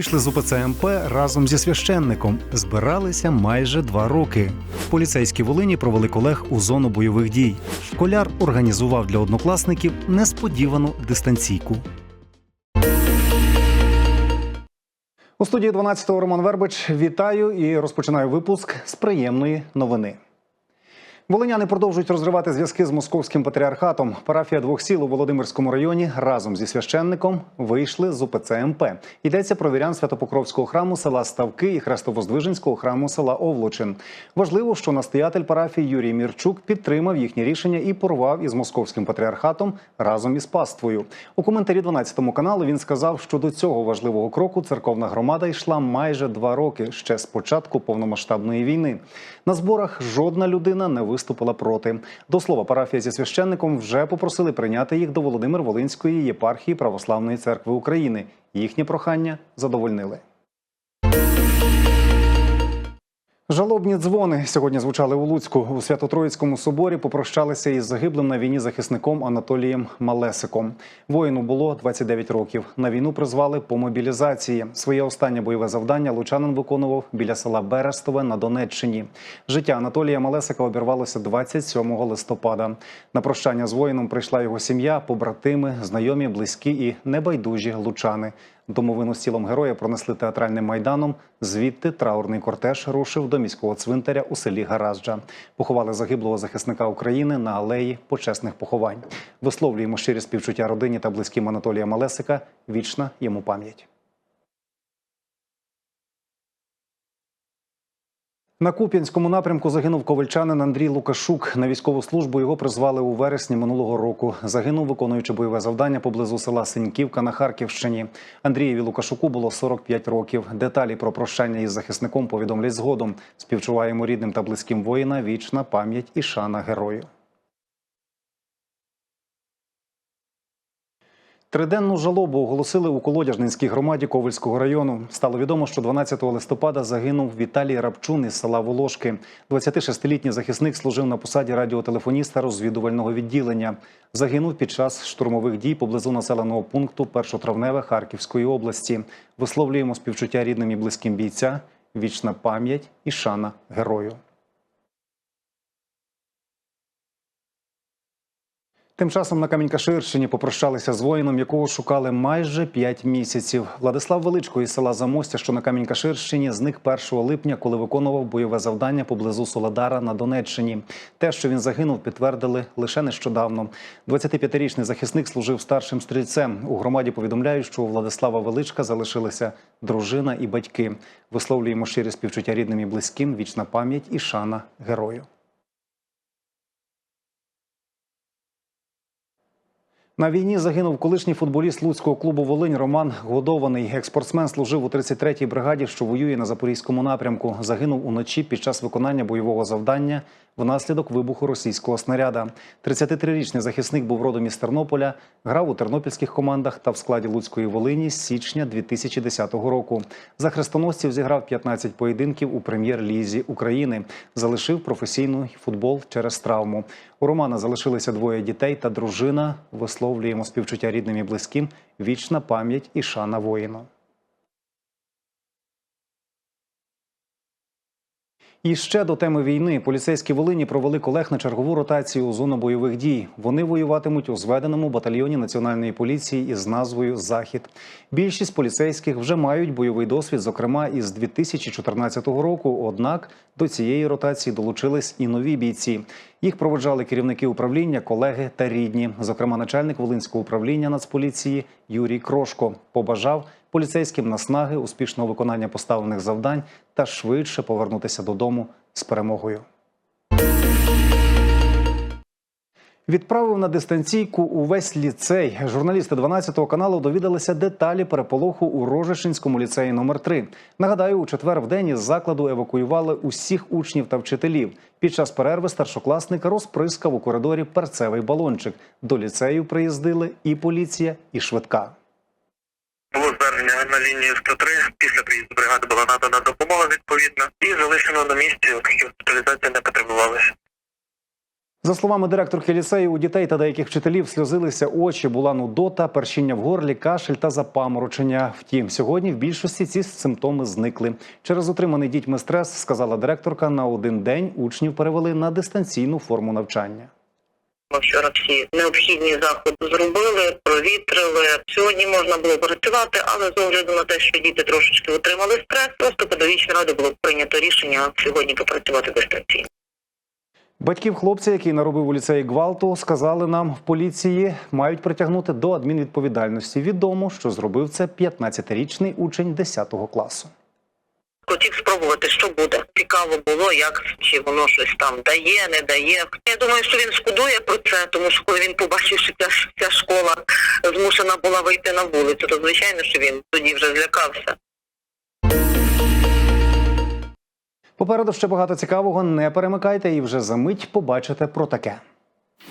Вийшли з УПЦ МП разом зі священником. Збиралися майже два роки. Поліцейські Волині провели колег у зону бойових дій. Школяр організував для однокласників несподівану дистанційку. У студії 12-го Роман Вербич вітаю і розпочинаю випуск з приємної новини. Волиняни продовжують розривати зв'язки з московським патріархатом. Парафія двох сіл у Володимирському районі разом зі священником вийшли з УПЦ МП. Йдеться про вірян Святопокровського храму села Ставки і Хрестовоздвиженського храму села Овлочин. Важливо, що настоятель парафії Юрій Мірчук підтримав їхнє рішення і порвав із московським патріархатом разом із паствою. У коментарі 12 каналу він сказав, що до цього важливого кроку церковна громада йшла майже два роки ще з початку повномасштабної війни. На зборах жодна людина не виступила проти. До слова, парафія зі священником вже попросили прийняти їх до Володимир Волинської єпархії Православної церкви України. Їхнє прохання задовольнили. Жалобні дзвони сьогодні звучали у Луцьку. У Свято-Троїцькому соборі попрощалися із загиблим на війні захисником Анатолієм Малесиком. Воїну було 29 років. На війну призвали по мобілізації. Своє останнє бойове завдання лучанин виконував біля села Берестове на Донеччині. Життя Анатолія Малесика обірвалося 27 листопада. На прощання з воїном прийшла його сім'я, побратими, знайомі, близькі і небайдужі лучани. Домовину з тілом героя пронесли театральним майданом. Звідти траурний кортеж рушив до міського цвинтаря у селі Гараджа. Поховали загиблого захисника України на алеї почесних поховань. Висловлюємо щирі співчуття родині та близьким Анатолія Малесика. Вічна йому пам'ять. На Куп'янському напрямку загинув ковальчанин Андрій Лукашук. На військову службу його призвали у вересні минулого року. Загинув, виконуючи бойове завдання поблизу села Синьківка на Харківщині. Андрієві Лукашуку було 45 років. Деталі про прощання із захисником повідомлять згодом. Співчуваємо рідним та близьким воїна. Вічна пам'ять і шана герою. Триденну жалобу оголосили у Колодяжнинській громаді Ковальського району. Стало відомо, що 12 листопада загинув Віталій Рабчун із села Волошки. 26-літній захисник служив на посаді радіотелефоніста розвідувального відділення. Загинув під час штурмових дій поблизу населеного пункту Першотравневе Харківської області. Висловлюємо співчуття рідним і близьким бійця. Вічна пам'ять і шана герою. Тим часом на Камінькаширщині попрощалися з воїном, якого шукали майже 5 місяців. Владислав Величко із села Замостя, що на Камінькаширщині, зник 1 липня, коли виконував бойове завдання поблизу Солодара на Донеччині. Те, що він загинув, підтвердили лише нещодавно. 25-річний захисник служив старшим стрільцем. У громаді повідомляють, що у Владислава Величка залишилися дружина і батьки. Висловлюємо щирі співчуття рідним і близьким, вічна пам'ять і шана герою. На війні загинув колишній футболіст Луцького клубу Волинь Роман Годований. Експортсмен служив у 33-й бригаді, що воює на запорізькому напрямку. Загинув уночі під час виконання бойового завдання внаслідок вибуху російського снаряда. 33-річний захисник був родом із Тернополя, грав у тернопільських командах та в складі Луцької Волині з січня 2010 року. За хрестоносців зіграв 15 поєдинків у прем'єр-лізі України. Залишив професійний футбол через травму. У Романа залишилися двоє дітей та дружина. Висловлюємо співчуття рідним і близьким. Вічна пам'ять і шана воїну. І ще до теми війни поліцейські Волині провели колег на чергову ротацію у зону бойових дій. Вони воюватимуть у зведеному батальйоні національної поліції із назвою Захід. Більшість поліцейських вже мають бойовий досвід, зокрема із 2014 року. Однак до цієї ротації долучились і нові бійці. Їх проведжали керівники управління, колеги та рідні. Зокрема, начальник Волинського управління Нацполіції Юрій Крошко побажав поліцейським наснаги, успішного виконання поставлених завдань та швидше повернутися додому з перемогою. Відправив на дистанційку увесь ліцей. Журналісти 12 каналу довідалися деталі переполоху у Рожешинському ліцеї номер 3 Нагадаю, у четвер в день із закладу евакуювали усіх учнів та вчителів. Під час перерви старшокласник розприскав у коридорі перцевий балончик. До ліцею приїздили і поліція, і швидка. Було на лінію 103. Після приїзду бригади була надана допомога відповідна і залишено на місці, оскільки госпіталізація не потребувалася. За словами директорки ліцею, у дітей та деяких вчителів сльозилися очі, була нудота, першіння в горлі, кашель та запаморочення. Втім, сьогодні в більшості ці симптоми зникли. Через отриманий дітьми стрес, сказала директорка, на один день учнів перевели на дистанційну форму навчання. Ми вчора всі необхідні заходи зробили, провітрили. Сьогодні можна було працювати, але з огляду на те, що діти трошечки отримали стрес, просто педагогічна рада було прийнято рішення сьогодні попрацювати дистанційно. Батьків хлопця, який наробив у ліцеї гвалту, сказали нам в поліції, мають притягнути до адмінвідповідальності. Відомо, що зробив це 15-річний учень 10 класу. Хотів спробувати, що буде. Цікаво було, як чи воно щось там дає, не дає. Я думаю, що він шкодує про це, тому що коли він побачив, що ця, ця школа змушена була вийти на вулицю, то звичайно, що він тоді вже злякався. Попереду ще багато цікавого. Не перемикайте і вже за мить побачите про таке.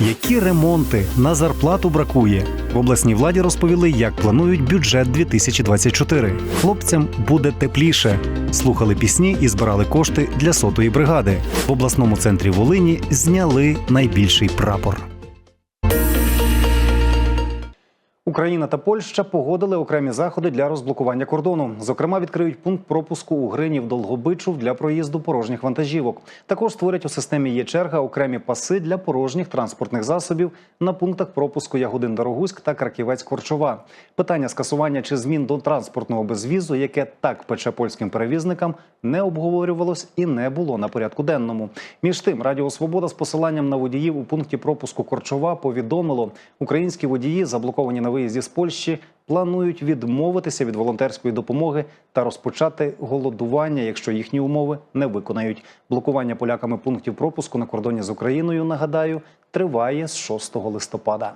Які ремонти на зарплату бракує? В обласній владі розповіли, як планують бюджет 2024. Хлопцям буде тепліше. Слухали пісні і збирали кошти для сотої бригади. В обласному центрі Волині зняли найбільший прапор. Україна та Польща погодили окремі заходи для розблокування кордону. Зокрема, відкриють пункт пропуску у Гринів Долгобичу для проїзду порожніх вантажівок. Також створять у системі є черга окремі паси для порожніх транспортних засобів на пунктах пропуску Ягодин Дорогуськ та Краківець Корчова. Питання скасування чи змін до транспортного безвізу, яке так пече польським перевізникам, не обговорювалось і не було на порядку денному. Між тим, Радіо Свобода з посиланням на водіїв у пункті пропуску Корчова повідомило, українські водії, заблоковані на виїзді з Польщі, планують відмовитися від волонтерської допомоги та розпочати голодування, якщо їхні умови не виконають. Блокування поляками пунктів пропуску на кордоні з Україною, нагадаю, триває з 6 листопада.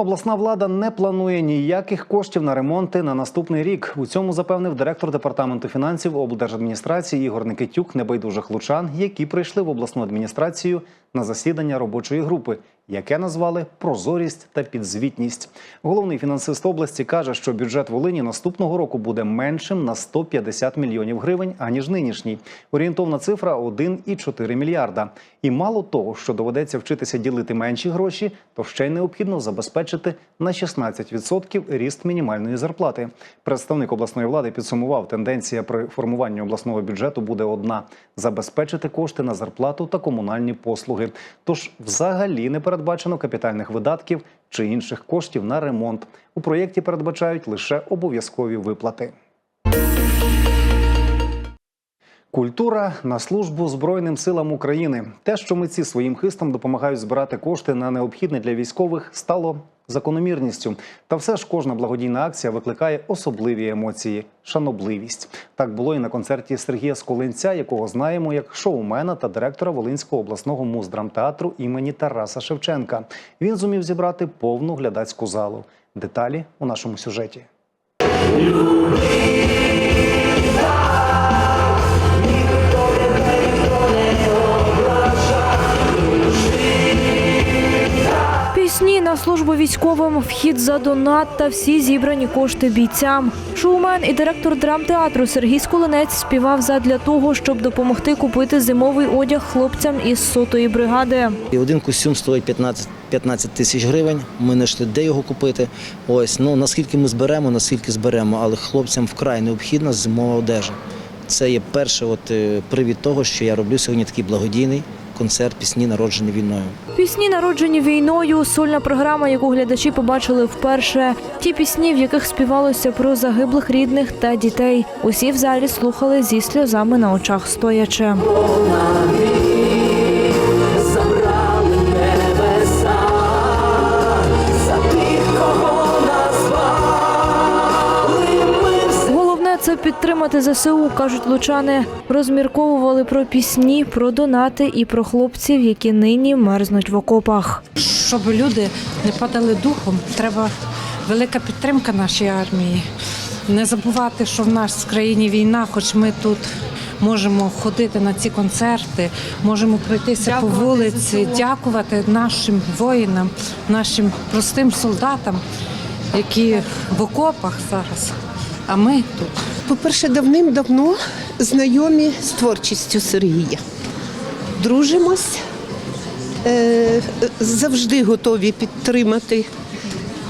Обласна влада не планує ніяких коштів на ремонти на наступний рік. У цьому запевнив директор департаменту фінансів облдержадміністрації Ігор Никитюк небайдужих лучан, які прийшли в обласну адміністрацію на засідання робочої групи, яке назвали прозорість та підзвітність. Головний фінансист області каже, що бюджет Волині наступного року буде меншим на 150 мільйонів гривень аніж нинішній. Орієнтовна цифра 1,4 мільярда. І мало того, що доведеться вчитися ділити менші гроші, то ще й необхідно забезпечити на 16% ріст мінімальної зарплати. Представник обласної влади підсумував, тенденція при формуванні обласного бюджету буде одна: забезпечити кошти на зарплату та комунальні послуги. Тож, взагалі не передбачено капітальних видатків чи інших коштів на ремонт. У проєкті передбачають лише обов'язкові виплати. Культура на службу Збройним силам України. Те, що митці своїм хистом допомагають збирати кошти на необхідне для військових, стало закономірністю. Та все ж кожна благодійна акція викликає особливі емоції шанобливість. Так було і на концерті Сергія Сколинця, якого знаємо як шоумена та директора Волинського обласного муздрамтеатру імені Тараса Шевченка. Він зумів зібрати повну глядацьку залу. Деталі у нашому сюжеті. На службу військовим, вхід за донат та всі зібрані кошти бійцям. Шоумен і директор драмтеатру Сергій Сколинець співав задля того, щоб допомогти купити зимовий одяг хлопцям із сотої бригади. І один костюм стоїть 15, 15 тисяч гривень. Ми не йшли, де його купити. Ось ну наскільки ми зберемо, наскільки зберемо, але хлопцям вкрай необхідна зимова одежа. Це є перший от е, привід того, що я роблю сьогодні такий благодійний концерт пісні народжені війною. Пісні, народжені війною, сольна програма, яку глядачі побачили вперше. Ті пісні, в яких співалося про загиблих рідних та дітей. Усі в залі слухали зі сльозами на очах стоячи. Підтримати ЗСУ, кажуть лучани. Розмірковували про пісні, про донати і про хлопців, які нині мерзнуть в окопах. щоб люди не падали духом, треба велика підтримка нашій армії. Не забувати, що в нас в країні війна, хоч ми тут можемо ходити на ці концерти, можемо пройтися по вулиці, дякувати нашим воїнам, нашим простим солдатам, які в окопах зараз. А ми тут. По-перше, давним-давно знайомі з творчістю Сергія. дружимось, е, завжди готові підтримати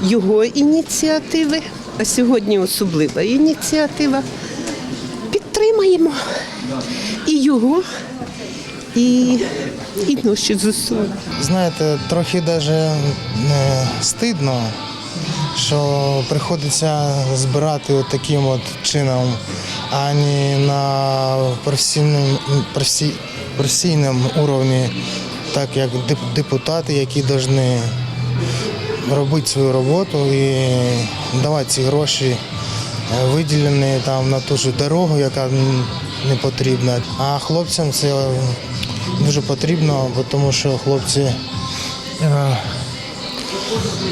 його ініціативи, а сьогодні особлива ініціатива. Підтримаємо і його, і, і наші ЗСУ. Знаєте, трохи навіть стидно, що приходиться збирати от таким от чином, а не на професійному, професі- професійному уровні, так як депутати, які повинні робити свою роботу і давати ці гроші е, виділені там на ту ж дорогу, яка не потрібна. А хлопцям це дуже потрібно, тому що хлопці е,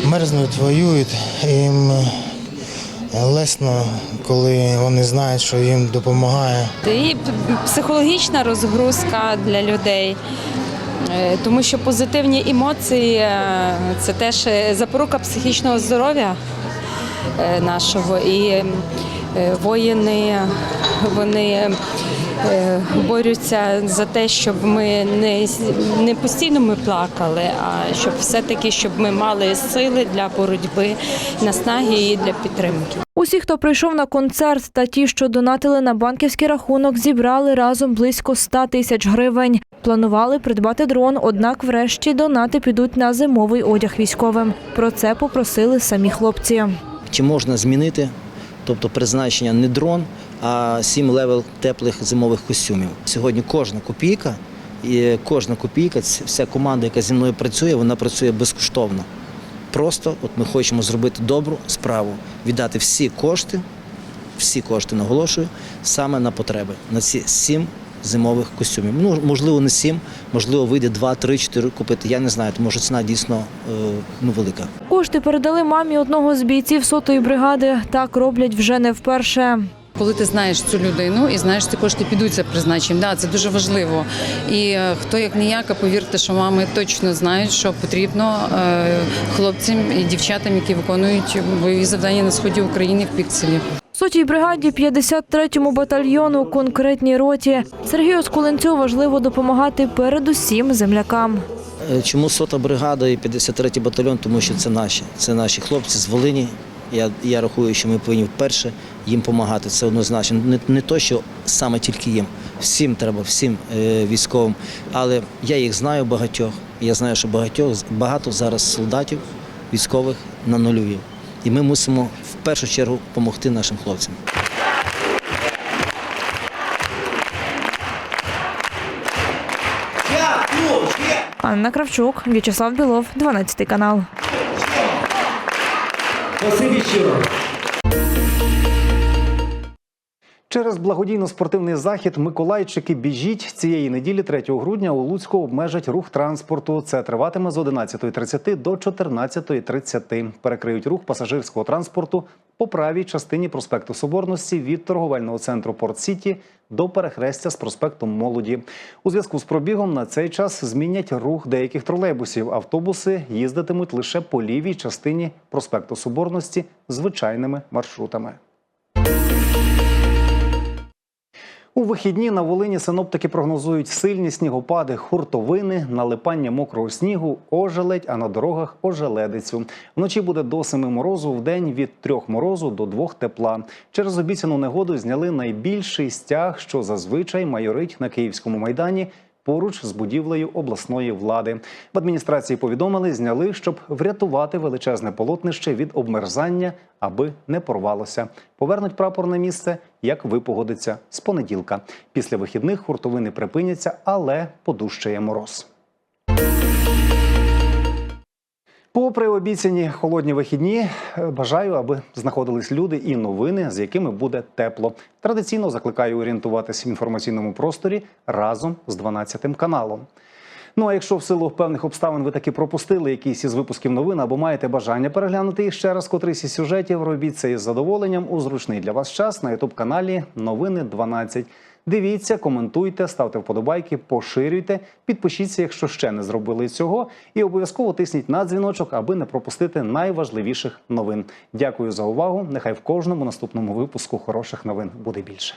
мерзнуть, воюють, їм е, лесно, коли вони знають, що їм допомагає. І психологічна розгрузка для людей. Е, Тому що позитивні емоції е, це теж запорука психічного здоров'я нашого. І воїни вони борються за те, щоб ми не, не постійно ми плакали, а щоб все-таки щоб ми мали сили для боротьби, наснаги і для підтримки. Усі, хто прийшов на концерт та ті, що донатили на банківський рахунок, зібрали разом близько 100 тисяч гривень. Планували придбати дрон, однак врешті донати підуть на зимовий одяг військовим. Про це попросили самі хлопці. Чи можна змінити, тобто призначення не дрон, а сім левел теплих зимових костюмів. Сьогодні кожна копійка, і кожна копійка, вся команда, яка зі мною працює, вона працює безкоштовно. Просто от ми хочемо зробити добру справу, віддати всі кошти, всі кошти наголошую, саме на потреби, на ці сім зимових костюмів. Ну, можливо, не сім, можливо, вийде два, три, чотири купити. Я не знаю, тому що ціна дійсно е, ну, велика. Кошти передали мамі одного з бійців сотої бригади. Так роблять вже не вперше. Коли ти знаєш цю людину і знаєш, ці кошти підуть за призначенням, да, це дуже важливо. І е, хто як ніяка, повірте, що мами точно знають, що потрібно е, хлопцям і дівчатам, які виконують бойові завдання на сході України в пікселі. Сотій бригаді 53-му батальйону конкретній роті Сергію Скуленцю важливо допомагати передусім землякам. Е, Чому сота бригада і 53-й батальйон? Тому що це наші, це наші хлопці з Волині. Я, я рахую, що ми повинні вперше їм допомагати. Це однозначно. Не, не то, що саме тільки їм. Всім треба, всім е, військовим. Але я їх знаю багатьох. Я знаю, що багатьох багато зараз солдатів військових на нульові. І ми мусимо в першу чергу допомогти нашим хлопцям. Анна Кравчук, В'ячеслав Білов, 12 канал. Через благодійно-спортивний захід Миколайчики біжіть цієї неділі, 3 грудня, у Луцьку обмежать рух транспорту. Це триватиме з 11.30 до 14.30. Перекриють рух пасажирського транспорту по правій частині проспекту Соборності від торговельного центру Порт Сіті до перехрестя з проспектом Молоді. У зв'язку з пробігом на цей час змінять рух деяких тролейбусів. Автобуси їздитимуть лише по лівій частині проспекту Соборності звичайними маршрутами. У вихідні на Волині синоптики прогнозують сильні снігопади, хуртовини, налипання мокрого снігу, ожеледь, а на дорогах ожеледицю. Вночі буде до семи морозу, в день від трьох морозу до двох тепла. Через обіцяну негоду зняли найбільший стяг, що зазвичай майорить на Київському майдані. Поруч з будівлею обласної влади в адміністрації повідомили, зняли, щоб врятувати величезне полотнище від обмерзання, аби не порвалося. Повернуть прапор на місце, як випогодиться з понеділка. Після вихідних хуртовини припиняться, але подужчає мороз. Попри обіцяні холодні вихідні, е, бажаю, аби знаходились люди і новини, з якими буде тепло. Традиційно закликаю орієнтуватись в інформаційному просторі разом з 12 каналом. Ну а якщо в силу певних обставин ви таки пропустили якісь із випусків новин або маєте бажання переглянути їх ще раз котрийсь із сюжетів, робіть це із задоволенням у зручний для вас час на ютуб каналі Новини 12. Дивіться, коментуйте, ставте вподобайки, поширюйте, підпишіться, якщо ще не зробили цього, і обов'язково тисніть на дзвіночок, аби не пропустити найважливіших новин. Дякую за увагу. Нехай в кожному наступному випуску хороших новин буде більше.